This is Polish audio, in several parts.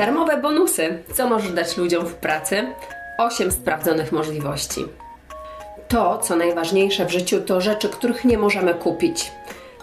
Darmowe bonusy. Co możesz dać ludziom w pracy? 8 sprawdzonych możliwości. To, co najważniejsze w życiu, to rzeczy, których nie możemy kupić.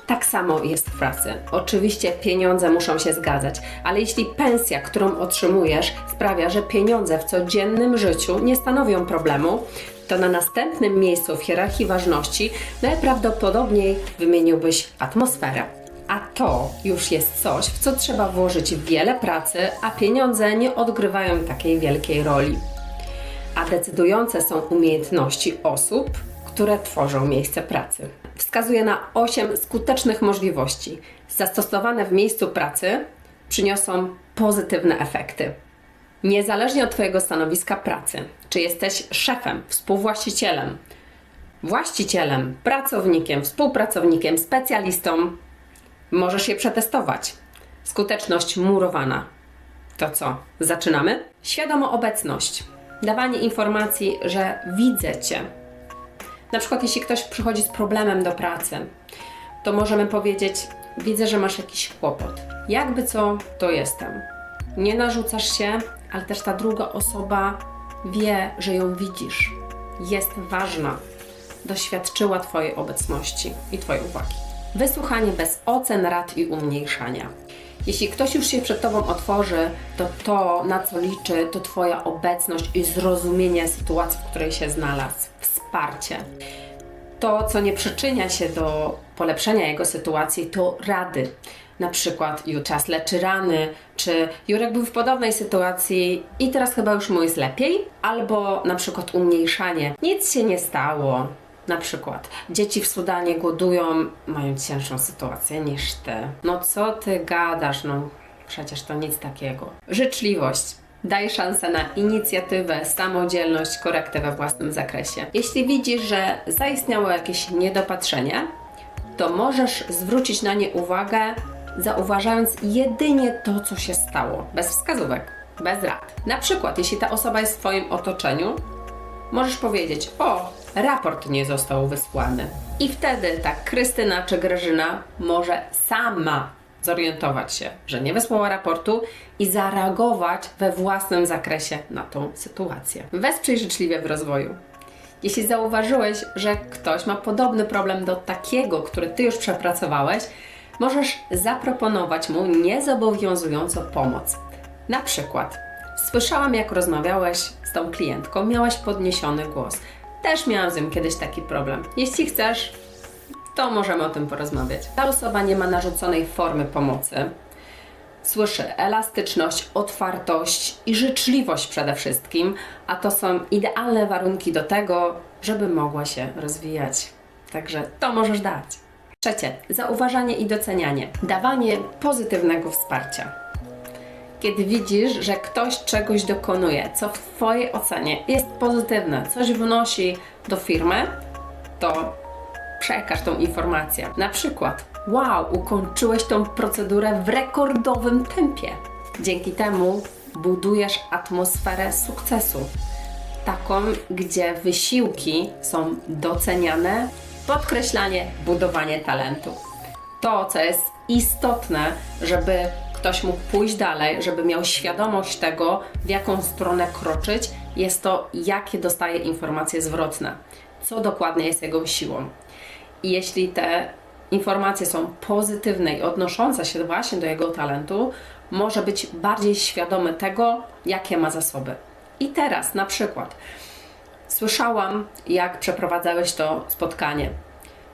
Tak samo jest w pracy. Oczywiście pieniądze muszą się zgadzać, ale jeśli pensja, którą otrzymujesz, sprawia, że pieniądze w codziennym życiu nie stanowią problemu, to na następnym miejscu w hierarchii ważności najprawdopodobniej wymieniłbyś atmosferę. A to już jest coś, w co trzeba włożyć wiele pracy, a pieniądze nie odgrywają takiej wielkiej roli a decydujące są umiejętności osób, które tworzą miejsce pracy. Wskazuje na 8 skutecznych możliwości. Zastosowane w miejscu pracy przyniosą pozytywne efekty. Niezależnie od Twojego stanowiska pracy, czy jesteś szefem, współwłaścicielem, właścicielem, pracownikiem, współpracownikiem, specjalistą, możesz je przetestować. Skuteczność murowana. To co? Zaczynamy? Świadoma obecność. Dawanie informacji, że widzę Cię. Na przykład, jeśli ktoś przychodzi z problemem do pracy, to możemy powiedzieć: Widzę, że masz jakiś kłopot. Jakby co, to jestem. Nie narzucasz się, ale też ta druga osoba wie, że ją widzisz. Jest ważna. Doświadczyła Twojej obecności i Twojej uwagi. Wysłuchanie bez ocen, rad i umniejszania. Jeśli ktoś już się przed Tobą otworzy, to to, na co liczy, to Twoja obecność i zrozumienie sytuacji, w której się znalazł. Wsparcie. To, co nie przyczynia się do polepszenia jego sytuacji, to rady. Na przykład Juczas leczy rany, czy Jurek był w podobnej sytuacji i teraz chyba już mu jest lepiej, albo na przykład umniejszanie. Nic się nie stało, na przykład dzieci w Sudanie głodują, mają cięższą sytuację niż ty. No co ty gadasz, no przecież to nic takiego. Życzliwość. Daj szansę na inicjatywę, samodzielność, korektę we własnym zakresie. Jeśli widzisz, że zaistniało jakieś niedopatrzenie, to możesz zwrócić na nie uwagę, zauważając jedynie to, co się stało, bez wskazówek, bez rad. Na przykład, jeśli ta osoba jest w Twoim otoczeniu, możesz powiedzieć: O, raport nie został wysłany. I wtedy ta Krystyna czy Grażyna może sama zorientować się, że nie wysłała raportu i zareagować we własnym zakresie na tą sytuację. Wesprzyj życzliwie w rozwoju. Jeśli zauważyłeś, że ktoś ma podobny problem do takiego, który ty już przepracowałeś, możesz zaproponować mu niezobowiązująco pomoc. Na przykład, słyszałam, jak rozmawiałeś z tą klientką, miałaś podniesiony głos. Też miałam z nią kiedyś taki problem. Jeśli chcesz, to możemy o tym porozmawiać. Ta osoba nie ma narzuconej formy pomocy. Słyszy elastyczność, otwartość i życzliwość przede wszystkim, a to są idealne warunki do tego, żeby mogła się rozwijać. Także to możesz dać. Trzecie, zauważanie i docenianie. Dawanie pozytywnego wsparcia. Kiedy widzisz, że ktoś czegoś dokonuje, co w Twojej ocenie jest pozytywne, coś wnosi do firmy, to przekaż tą informację. Na przykład, wow, ukończyłeś tą procedurę w rekordowym tempie. Dzięki temu budujesz atmosferę sukcesu. Taką, gdzie wysiłki są doceniane, podkreślanie, budowanie talentu. To, co jest istotne, żeby ktoś mógł pójść dalej, żeby miał świadomość tego, w jaką stronę kroczyć, jest to, jakie dostaje informacje zwrotne, co dokładnie jest jego siłą. I jeśli te informacje są pozytywne i odnoszące się właśnie do jego talentu, może być bardziej świadomy tego, jakie ma zasoby. I teraz na przykład słyszałam, jak przeprowadzałeś to spotkanie.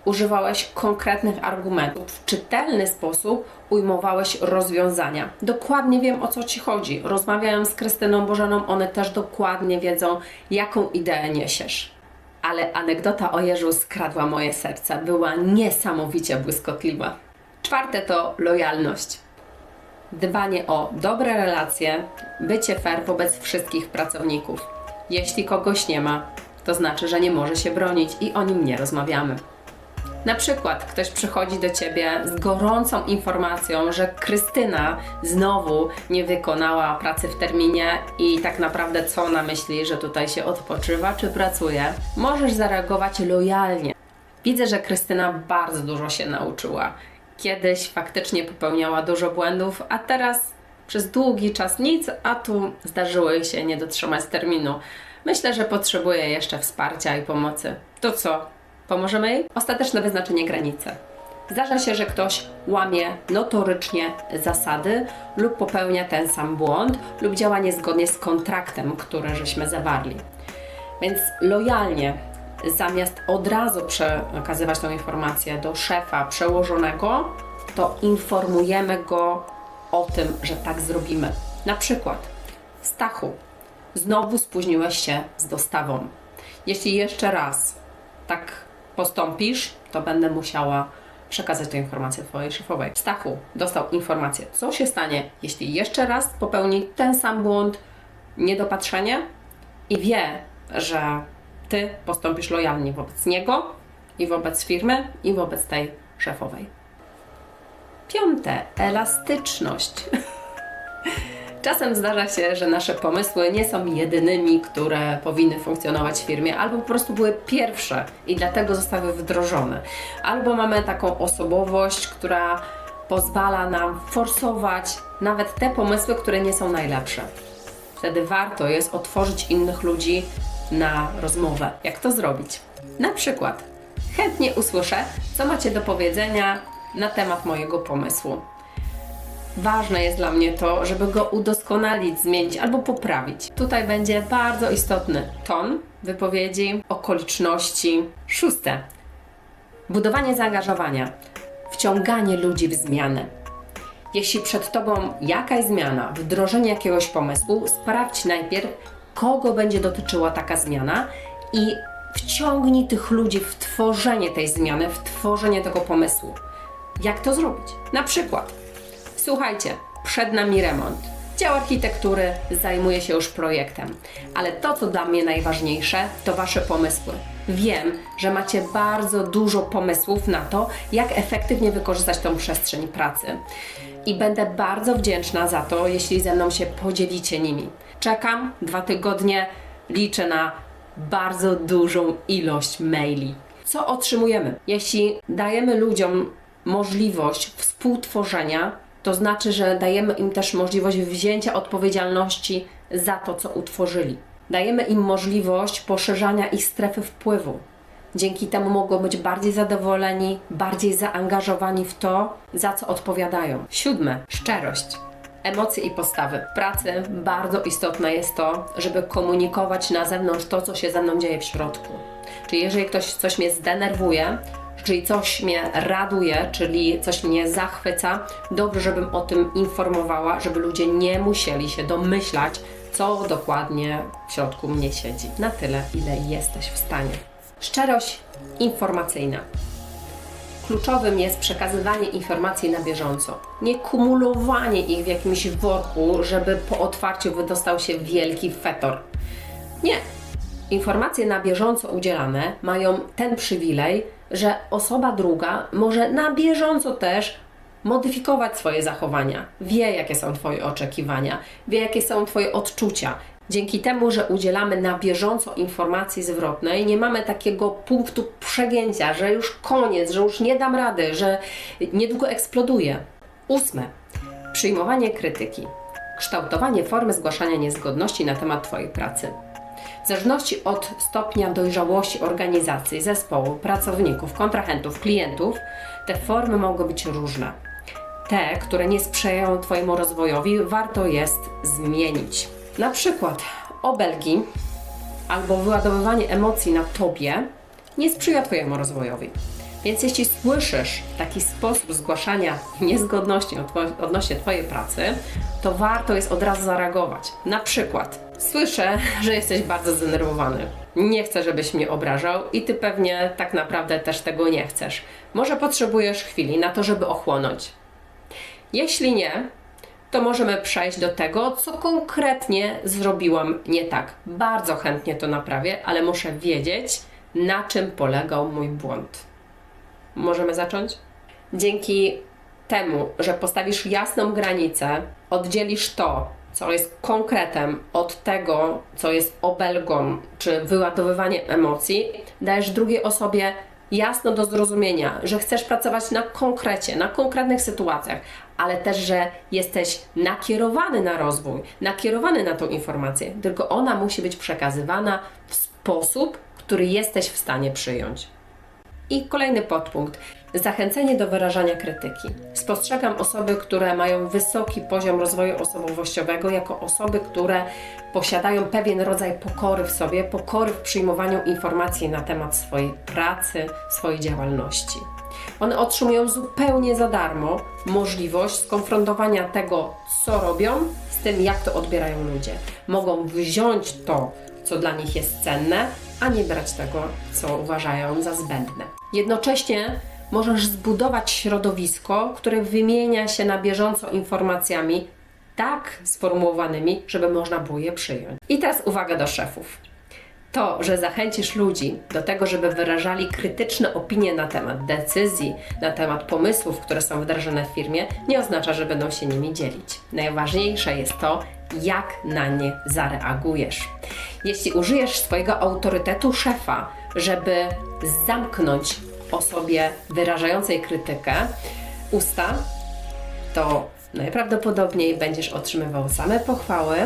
Używałeś konkretnych argumentów, w czytelny sposób ujmowałeś rozwiązania. Dokładnie wiem o co ci chodzi. Rozmawiałem z Krystyną Bożaną, one też dokładnie wiedzą, jaką ideę niesiesz ale anegdota o Jerzu skradła moje serce. Była niesamowicie błyskotliwa. Czwarte to lojalność. Dbanie o dobre relacje, bycie fair wobec wszystkich pracowników. Jeśli kogoś nie ma, to znaczy, że nie może się bronić i o nim nie rozmawiamy. Na przykład ktoś przychodzi do ciebie z gorącą informacją, że Krystyna znowu nie wykonała pracy w terminie i tak naprawdę co ona myśli, że tutaj się odpoczywa czy pracuje. Możesz zareagować lojalnie. Widzę, że Krystyna bardzo dużo się nauczyła. Kiedyś faktycznie popełniała dużo błędów, a teraz przez długi czas nic, a tu zdarzyło jej się nie dotrzymać terminu. Myślę, że potrzebuje jeszcze wsparcia i pomocy. To co? Pomożemy jej? Ostateczne wyznaczenie granicy. Zdarza się, że ktoś łamie notorycznie zasady lub popełnia ten sam błąd lub działa niezgodnie z kontraktem, który żeśmy zawarli. Więc lojalnie, zamiast od razu przekazywać tą informację do szefa przełożonego, to informujemy go o tym, że tak zrobimy. Na przykład, Stachu, znowu spóźniłeś się z dostawą. Jeśli jeszcze raz tak postąpisz, to będę musiała przekazać tę informację Twojej szefowej. Stachu dostał informację, co się stanie, jeśli jeszcze raz popełni ten sam błąd, niedopatrzenie i wie, że Ty postąpisz lojalnie wobec niego i wobec firmy i wobec tej szefowej. Piąte, elastyczność. Czasem zdarza się, że nasze pomysły nie są jedynymi, które powinny funkcjonować w firmie, albo po prostu były pierwsze i dlatego zostały wdrożone. Albo mamy taką osobowość, która pozwala nam forsować nawet te pomysły, które nie są najlepsze. Wtedy warto jest otworzyć innych ludzi na rozmowę. Jak to zrobić? Na przykład, chętnie usłyszę, co macie do powiedzenia na temat mojego pomysłu. Ważne jest dla mnie to, żeby go udoskonalić, zmienić albo poprawić. Tutaj będzie bardzo istotny ton wypowiedzi, okoliczności. Szóste. Budowanie zaangażowania, wciąganie ludzi w zmianę. Jeśli przed Tobą jakaś zmiana, wdrożenie jakiegoś pomysłu, sprawdź najpierw, kogo będzie dotyczyła taka zmiana i wciągnij tych ludzi w tworzenie tej zmiany, w tworzenie tego pomysłu. Jak to zrobić? Na przykład, słuchajcie, przed nami remont. Dział architektury zajmuje się już projektem, ale to, co dla mnie najważniejsze, to Wasze pomysły. Wiem, że macie bardzo dużo pomysłów na to, jak efektywnie wykorzystać tą przestrzeń pracy. I będę bardzo wdzięczna za to, jeśli ze mną się podzielicie nimi. Czekam dwa tygodnie, liczę na bardzo dużą ilość maili. Co otrzymujemy? Jeśli dajemy ludziom możliwość współtworzenia, to znaczy, że dajemy im też możliwość wzięcia odpowiedzialności za to, co utworzyli. Dajemy im możliwość poszerzania ich strefy wpływu. Dzięki temu mogą być bardziej zadowoleni, bardziej zaangażowani w to, za co odpowiadają. Siódme, szczerość. Emocje i postawy. Pracy bardzo istotne jest to, żeby komunikować na zewnątrz to, co się ze mną dzieje w środku. Czyli jeżeli ktoś coś mnie zdenerwuje, czyli coś mnie raduje, czyli coś mnie zachwyca, dobrze, żebym o tym informowała, żeby ludzie nie musieli się domyślać, co dokładnie w środku mnie siedzi. Na tyle, ile jesteś w stanie. Szczerość informacyjna. Kluczowym jest przekazywanie informacji na bieżąco, nie kumulowanie ich w jakimś worku, żeby po otwarciu wydostał się wielki fetor. Nie. Informacje na bieżąco udzielane mają ten przywilej, że osoba druga może na bieżąco też modyfikować swoje zachowania. Wie, jakie są Twoje oczekiwania, wie, jakie są Twoje odczucia. Dzięki temu, że udzielamy na bieżąco informacji zwrotnej, nie mamy takiego punktu przegięcia, że już koniec, że już nie dam rady, że niedługo eksploduje. Ósme. Przyjmowanie krytyki. Kształtowanie formy zgłaszania niezgodności na temat Twojej pracy. W zależności od stopnia dojrzałości organizacji, zespołu, pracowników, kontrahentów, klientów, te formy mogą być różne. Te, które nie sprzyjają Twojemu rozwojowi, warto jest zmienić. Na przykład obelgi albo wyładowywanie emocji na Tobie nie sprzyja Twojemu rozwojowi. Więc jeśli słyszysz taki sposób zgłaszania niezgodności odnośnie Twojej pracy, to warto jest od razu zareagować. Na przykład, słyszę, że jesteś bardzo zdenerwowany. Nie chcę, żebyś mnie obrażał i Ty pewnie tak naprawdę też tego nie chcesz. Może potrzebujesz chwili na to, żeby ochłonąć. Jeśli nie, to możemy przejść do tego, co konkretnie zrobiłam nie tak. Bardzo chętnie to naprawię, ale muszę wiedzieć, na czym polegał mój błąd. Możemy zacząć? Dzięki temu, że postawisz jasną granicę, oddzielisz to, co jest konkretem, od tego, co jest obelgą czy wyładowywaniem emocji, dajesz drugiej osobie jasno do zrozumienia, że chcesz pracować na konkrecie, na konkretnych sytuacjach, ale też, że jesteś nakierowany na rozwój, nakierowany na tą informację, tylko ona musi być przekazywana w sposób, który jesteś w stanie przyjąć. I kolejny podpunkt. Zachęcenie do wyrażania krytyki. Spostrzegam osoby, które mają wysoki poziom rozwoju osobowościowego, jako osoby, które posiadają pewien rodzaj pokory w sobie, pokory w przyjmowaniu informacji na temat swojej pracy, swojej działalności. One otrzymują zupełnie za darmo możliwość skonfrontowania tego, co robią, z tym, jak to odbierają ludzie. Mogą wziąć to, co dla nich jest cenne, a nie brać tego, co uważają za zbędne. Jednocześnie możesz zbudować środowisko, które wymienia się na bieżąco informacjami tak sformułowanymi, żeby można było je przyjąć. I teraz uwaga do szefów. To, że zachęcisz ludzi do tego, żeby wyrażali krytyczne opinie na temat decyzji, na temat pomysłów, które są wdrażane w firmie, nie oznacza, że będą się nimi dzielić. Najważniejsze jest to, jak na nie zareagujesz. Jeśli użyjesz swojego autorytetu szefa, żeby zamknąć osobie wyrażającej krytykę usta, to najprawdopodobniej będziesz otrzymywał same pochwały,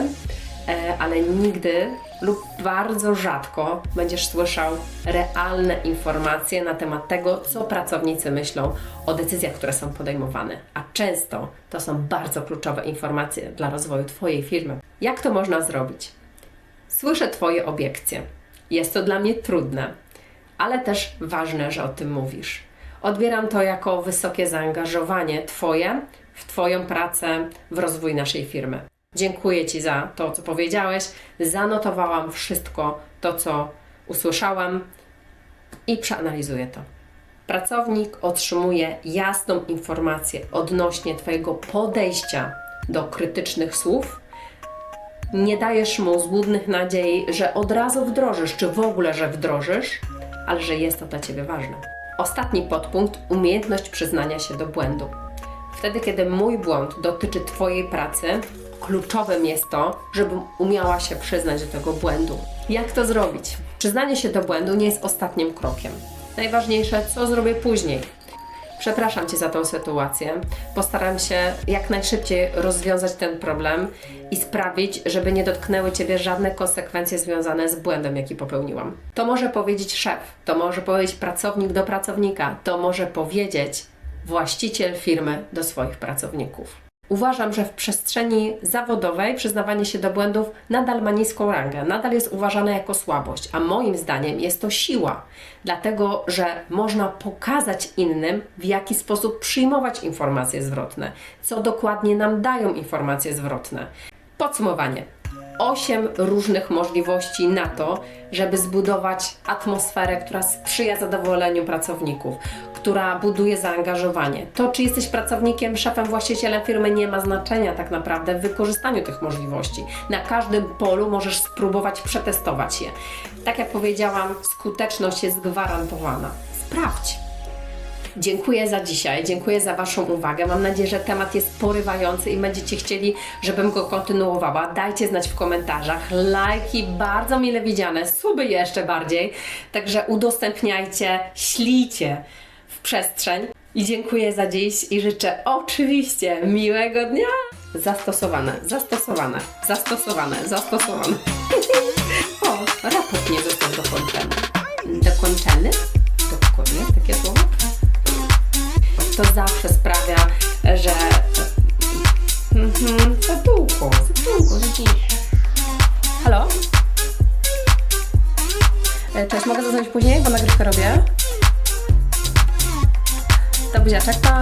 e, ale nigdy lub bardzo rzadko będziesz słyszał realne informacje na temat tego, co pracownicy myślą o decyzjach, które są podejmowane. A często to są bardzo kluczowe informacje dla rozwoju Twojej firmy. Jak to można zrobić? Słyszę Twoje obiekcje. Jest to dla mnie trudne, ale też ważne, że o tym mówisz. Odbieram to jako wysokie zaangażowanie Twoje w Twoją pracę, w rozwój naszej firmy. Dziękuję Ci za to, co powiedziałeś. Zanotowałam wszystko to, co usłyszałam i przeanalizuję to. Pracownik otrzymuje jasną informację odnośnie Twojego podejścia do krytycznych słów. Nie dajesz mu złudnych nadziei, że od razu wdrożysz, czy w ogóle, że wdrożysz, ale że jest to dla Ciebie ważne. Ostatni podpunkt umiejętność przyznania się do błędu. Wtedy, kiedy mój błąd dotyczy Twojej pracy, kluczowym jest to, żebym umiała się przyznać do tego błędu. Jak to zrobić? Przyznanie się do błędu nie jest ostatnim krokiem. Najważniejsze, co zrobię później. Przepraszam Cię za tą sytuację. Postaram się jak najszybciej rozwiązać ten problem i sprawić, żeby nie dotknęły Ciebie żadne konsekwencje związane z błędem, jaki popełniłam. To może powiedzieć szef, to może powiedzieć pracownik do pracownika, to może powiedzieć właściciel firmy do swoich pracowników. Uważam, że w przestrzeni zawodowej przyznawanie się do błędów nadal ma niską rangę, nadal jest uważane jako słabość, a moim zdaniem jest to siła, dlatego że można pokazać innym, w jaki sposób przyjmować informacje zwrotne, co dokładnie nam dają informacje zwrotne. Podsumowanie. Osiem różnych możliwości na to, żeby zbudować atmosferę, która sprzyja zadowoleniu pracowników, która buduje zaangażowanie. To, czy jesteś pracownikiem, szefem, właścicielem firmy, nie ma znaczenia tak naprawdę w wykorzystaniu tych możliwości. Na każdym polu możesz spróbować przetestować je. Tak jak powiedziałam, skuteczność jest gwarantowana. Sprawdź. Dziękuję za dzisiaj, dziękuję za Waszą uwagę. Mam nadzieję, że temat jest porywający i będziecie chcieli, żebym go kontynuowała. Dajcie znać w komentarzach. Lajki bardzo mile widziane, suby jeszcze bardziej. Także udostępniajcie, ślijcie w przestrzeń. I dziękuję za dziś i życzę oczywiście miłego dnia. Zastosowane, zastosowane, zastosowane, zastosowane. pues ya se.